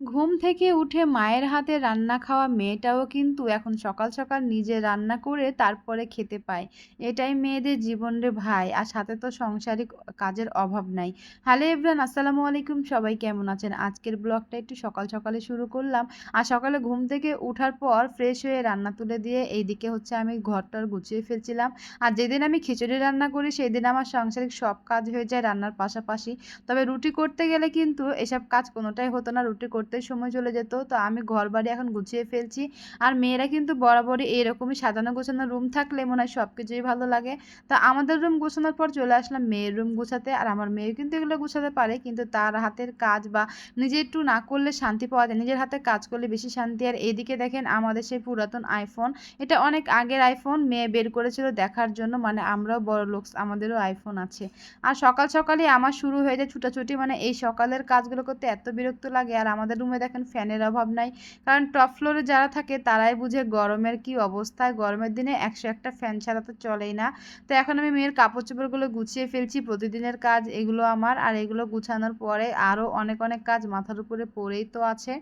ঘুম থেকে উঠে মায়ের হাতে রান্না খাওয়া মেয়েটাও কিন্তু এখন সকাল সকাল নিজে রান্না করে তারপরে খেতে পায়। এটাই মেয়েদের জীবনের ভাই, আর সাথে তো সংসারিক কাজের অভাব নাই। হ্যালো এভরান আসসালামু আলাইকুম। সবাই কেমন আছেন? আজকের ব্লগটা একটু সকাল সকালে শুরু করলাম। আর সকালে ঘুম থেকে ওঠার পর ফ্রেশ হয়ে রান্না তুলে দিয়ে এইদিকে হচ্ছে আমি ঘরটার গুছিয়ে ফেলছিলাম। আর যেদিন আমি খিচুড়ি রান্না করি সেই দিন আমার সাংসারিক সব কাজ হয়ে যায় রান্নার পাশাপাশি। তবে রুটি করতে গেলে কিন্তু এসব কাজ কোনোটাই হতো না। রুটি করতে সময় চলে যেত। তো আমি ঘর বাড়ি এখন গুছিয়ে ফেলছি। আর মেয়েরা কিন্তু বরাবরই এরকমই সাজানো গোছানো রুম থাকলে মনে হয় সব কিছুই ভালো লাগে। তো আমাদের রুম গোছানোর পর চলে আসলাম মেয়ের রুম গোছাতে। আর আমার মেয়ে কিন্তু এগুলো গোছাতে পারে, কিন্তু তার হাতের কাজ বা নিজে একটু না করলে শান্তি পাওয়া যায় নিজের হাতে কাজ করলে বেশি শান্তি। আর এদিকে দেখেন আমাদের সেই পুরাতন আইফোন। এটা অনেক আগের আইফোন, মেয়ে বের করেছিল দেখার জন্য। মানে আমরাও বড় লোক, আমাদেরও আইফোন আছে। আর সকাল সকালই আমার শুরু হয়ে যায় ছুটাছুটি। মানে এই সকালের কাজগুলো করতে এত বিরক্ত লাগে। আর আমাদের রুমে দেখেন ফ্যানের অভাব নাই। কারণ টপ ফ্লোরে যারা থাকে, তারাই বুঝে গরমের কি অবস্থা। গরমের দিনে একশো একটা ফ্যান ছাড়া তো চলেই না। তো এখন আমি মেয়ের কাপড় চোপড়গুলো গুছিয়ে ফেলছি, প্রতিদিনের কাজ এগুলো আমার। আর এগুলো গুছানোর পরে আরও অনেক অনেক কাজ মাথার উপরে পড়েই তো আছে।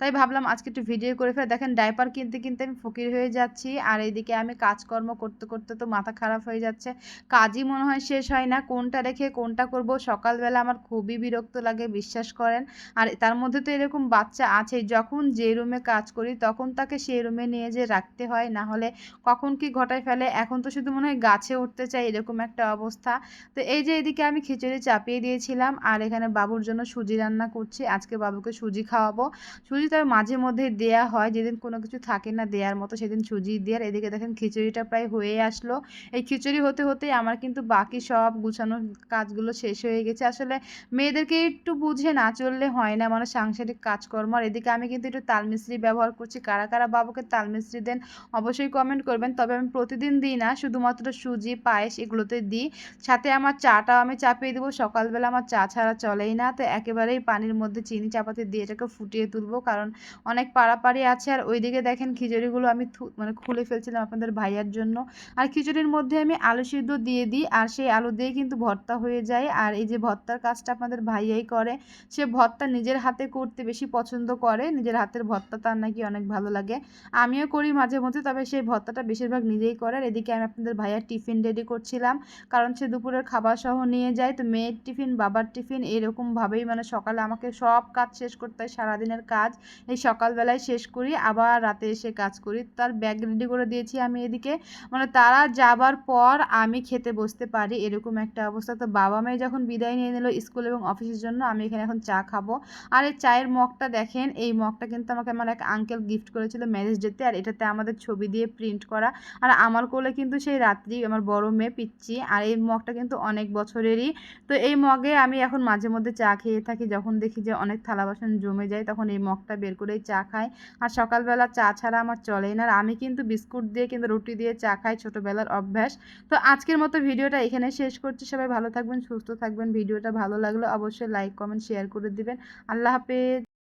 তাই ভাবলাম আজকে একটু ভিডিও করে ফেলে। দেখেন ডাইপার কিনতে কিনতে আমি ফকির হয়ে যাচ্ছি। আর এইদিকে আমি কাজকর্ম করতে করতে তো মাথা খারাপ হয়ে যাচ্ছে। কাজই মনে হয় শেষ হয় না। কোনটা রেখে কোনটা করব? সকালবেলা আমার খুবই বিরক্ত লাগে, বিশ্বাস করেন। আর তার মধ্যে তো এরকম বাচ্চা আছে, যখন যে রুমে কাজ করি তখন তাকে সেই রুমে নিয়ে যে রাখতে হয়, না হলে কখন কি ঘটায় ফেলে, এখন তো শুধু মনে হয় গাছে উঠতে চাই এরকম একটা অবস্থা। তো এই যে এদিকে আমি খিচুড়ি চাপিয়ে দিয়েছিলাম, আর এখানে বাবুর জন্য সুজি রান্না করছি, আজকে বাবুকে সুজি খাওয়াবো। সুজি তার মাঝে মধ্যে দেয়া হয়, যেদিন কোনো কিছু থাকে না দেওয়ার মতো সেদিন সুজি দেওয়ার এদিকে দেখেন খিচুড়িটা প্রায় হয়ে আসলো। এই খিচুড়ি হতে হতেই আমার কিন্তু বাকি সব গুছানোর কাজগুলো শেষ হয়ে গেছে। আসলে মেয়েদেরকে একটু বুঝে না চললে হয় না মানে সাংসারিক কাজকর্ম আর এদিকে আমি কিন্তু একটু তালমিস্ত্রি ব্যবহার করছি। কারা কারা বাবুকে তালমিস্ত্রি দেন অবশ্যই কমেন্ট করবেন। তবে আমি প্রতিদিন দিই না, শুধুমাত্র সুজি, পায়েস এগুলোতে দিই। সাথে আমার চাটাও আমি চাপিয়ে দেবো। সকালবেলা আমার চা ছাড়া চলেই না। তো একেবারেই পানির মধ্যে চিনি চাপাতি দিয়ে এটাকে ফুটিয়ে তুলবো। কারণ অনেক পাড়াপাড়ি আছে। আর ওইদিকে দেখেন খিচুড়িগুলো আমি মানে খুলে ফেলছিলাম আপনাদের ভাইয়ার জন্য। আর খিচুড়ির মধ্যে আমি আলু সিদ্ধ দিয়ে দিই। আর সেই আলু দিয়ে কিন্তু ভর্তা হয়ে যায়। আর এই যে ভর্তার কাজটা আপনাদের ভাইয়াই করে, সে ভর্তা নিজের হাতে করতে বেশি পছন্দ করে, নিজের হাতের ভর্তা তার নাকি অনেক ভালো লাগে। আমিও করি মাঝে মধ্যে, তবে সেই ভর্তাটা বেশিরভাগ নিজেই করে। আর এদিকে আমি আপনাদের ভাইয়ার টিফিন রেডি করছিলাম, কারণ সে দুপুরের খাবার সহ নিয়ে যায়, তো মেয়ের টিফিন, বাবার টিফিন এরকমভাবেই মানে সকালে আমাকে সব কাজ শেষ করতে হয়, সারাদিনের কাজ এই সকালবেলায় শেষ করি, আবার রাতে এসে কাজ করি। তার ব্যাগ রেডি করে দিয়েছি আমি এদিকে। মানে তারা যাবার পর আমি খেতে বসতে পারি, এরকম একটা অবস্থা। তো বাবা মেয়ে যখন বিদায় নিয়ে নিল স্কুল এবং অফিসের জন্য, আমি এখানে এখন চা খাব। আর এই চায়ের মগটা দেখেন, এই মগটা কিন্তু আমাকে আমার এক আঙ্কেল গিফট করেছিল ম্যারেজ ডেতে আর এটাতে আমাদের ছবি দিয়ে প্রিন্ট করা। আর আমার কোলে কিন্তু সেই রাত্রি আমার বড় মেয়ে পিচ্ছি আর এই মগটা কিন্তু অনেক বছরেরই। তো এই মগে আমি এখন মাঝে মধ্যে চা খেয়ে থাকি, যখন দেখি যে অনেক থালা বাসন জমে যায়, তখন এই মগটা বের করেই চা খাই। আর সকালবেলা চা ছাড়া আমার চলেই না, আর আমি কিন্তু বিস্কুট দিয়ে কিন্তু রুটি দিয়ে চা খাই ছোটোবেলার অভ্যাস। তো আজকের মতো ভিডিওটা এখানে শেষ করছি, সবাই ভালো থাকবেন, সুস্থ থাকবেন। ভিডিওটা ভালো লাগল অবশ্যই লাইক কমেন্ট শেয়ার করে দিবেন। আল্লাহ হাফেজ।